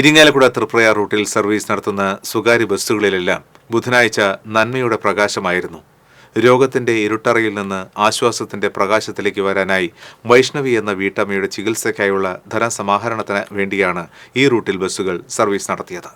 ഇരിങ്ങാലക്കുട തൃപ്രയാർ റൂട്ടിൽ സർവീസ് നടത്തുന്ന സ്വകാര്യ ബസ്സുകളിലെല്ലാം ബുധനാഴ്ച നന്മയുടെ പ്രകാശമായിരുന്നു. രോഗത്തിന്റെ ഇരുട്ടറയിൽ നിന്ന് ആശ്വാസത്തിന്റെ പ്രകാശത്തിലേക്ക് വരാനായി വൈഷ്ണവി എന്ന വീട്ടമ്മയുടെ ചികിത്സയ്ക്കായുള്ള ധനസമാഹരണത്തിന് വേണ്ടിയാണ് ഈ റൂട്ടിൽ ബസ്സുകൾ സർവീസ് നടത്തിയത്.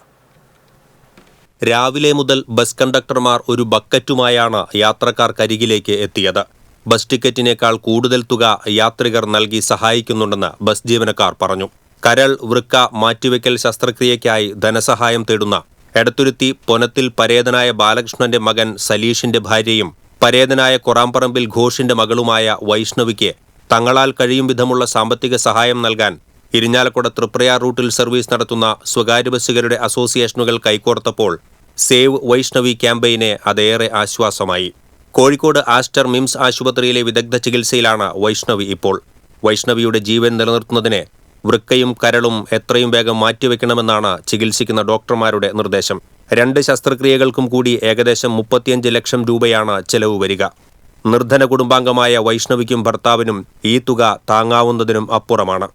രാവിലെ മുതൽ ബസ് കണ്ടക്ടർമാർ ഒരു ബക്കറ്റുമായാണ് യാത്രക്കാർ യാത്രക്കാർക്കരികിലേക്ക് എത്തിയത്. ബസ് ടിക്കറ്റിനേക്കാൾ കൂടുതൽ തുക യാത്രികർ നൽകി സഹായിക്കുന്നുണ്ടെന്ന് ബസ് ജീവനക്കാർ പറഞ്ഞു. കരൾ വൃക്ക മാറ്റിവെക്കൽ ശസ്ത്രക്രിയയ്ക്കായി ധനസഹായം തേടുന്ന എടത്തുരുത്തി പൊനത്തിൽ പരേതനായ ബാലകൃഷ്ണന്റെ മകൻ സലീഷിന്റെ ഭാര്യയും പരേതനായ കൊറാമ്പറമ്പിൽ ഘോഷിന്റെ മകളുമായ വൈഷ്ണവിക്ക് തങ്ങളാൽ കഴിയും വിധമുള്ള സാമ്പത്തിക സഹായം നൽകാൻ ഇരിഞ്ഞാലക്കുട തൃപ്രയാർ റൂട്ടിൽ സർവീസ് നടത്തുന്ന സ്വകാര്യ ബസ്സുകാരുടെ അസോസിയേഷനുകൾ കൈകോർത്തപ്പോൾ സേവ് വൈഷ്ണവി ക്യാമ്പയിനെ അതേറെ ആശ്വാസമായി. കോഴിക്കോട് ആസ്റ്റർ മിംസ് ആശുപത്രിയിലെ വിദഗ്ധ ചികിത്സയിലാണ് വൈഷ്ണവി ഇപ്പോൾ. വൈഷ്ണവിയുടെ ജീവൻ നിലനിർത്തുന്നതിന് വൃക്കയും കരളും എത്രയും വേഗം മാറ്റിവെക്കണമെന്നാണ് ചികിത്സിക്കുന്ന ഡോക്ടർമാരുടെ നിർദ്ദേശം. രണ്ട് ശസ്ത്രക്രിയകൾക്കും കൂടി ഏകദേശം മുപ്പത്തിയഞ്ച് ലക്ഷം രൂപയാണ് ചെലവ് വരിക. നിർധന കുടുംബാംഗമായ വൈഷ്ണവിക്കും ഭർത്താവിനും ഈ തുക താങ്ങാവുന്നതിനും അപ്പുറമാണ്.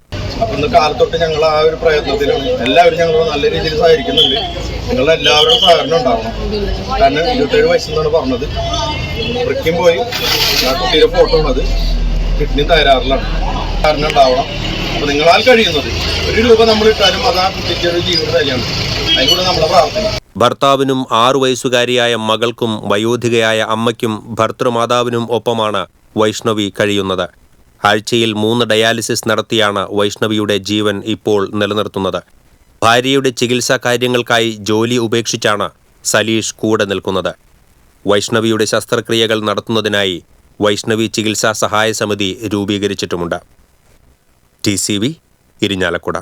ഇന്ന് കാലത്തൊട്ട് ഞങ്ങൾ ആ ഒരു പ്രയത്നത്തിലും എല്ലാവരും ഞങ്ങൾ നല്ല രീതിയിൽ സഹകരിക്കുന്നുണ്ട്. നിങ്ങളുടെ എല്ലാവരുടെയും സഹകരണം ഉണ്ടാവണം. കാരണം ഇരുപത്തേഴ് വയസ്സെന്നാണ് പറഞ്ഞത്. വൃക്കും പോയി. ആ കുട്ടിയുടെ ഫോട്ടോ ഉള്ളത്. കിഡ്നി തകരാറിലാണ്. കാരണം ഉണ്ടാവണം. അപ്പൊ നിങ്ങളാൽ കഴിയുന്നത്. ഒരു രൂപ നമ്മൾ ഇട്ടാലും അത് ആ കുട്ടിക്ക് ജീവിത തന്നെയാണ് അതിലൂടെ നമ്മളെ പ്രാർത്ഥന. ഭർത്താവിനും ആറു വയസ്സുകാരിയായ മകൾക്കും വയോധികയായ അമ്മയ്ക്കും ഭർത്തൃമാതാവിനും ഒപ്പമാണ് വൈഷ്ണവി കഴിയുന്നത്. ആഴ്ചയിൽ മൂന്ന് ഡയാലിസിസ് നടത്തിയാണ് വൈഷ്ണവിയുടെ ജീവൻ ഇപ്പോൾ നിലനിർത്തുന്നത്. ഭാര്യയുടെ ചികിത്സാ കാര്യങ്ങൾക്കായി ജോലി ഉപേക്ഷിച്ചാണ് സലീഷ് കൂടെ നിൽക്കുന്നത്. വൈഷ്ണവിയുടെ ശസ്ത്രക്രിയകൾ നടത്തുന്നതിനായി വൈഷ്ണവി ചികിത്സാ സഹായ സമിതി രൂപീകരിച്ചിട്ടുമുണ്ട്. T C V Irinjalakuda.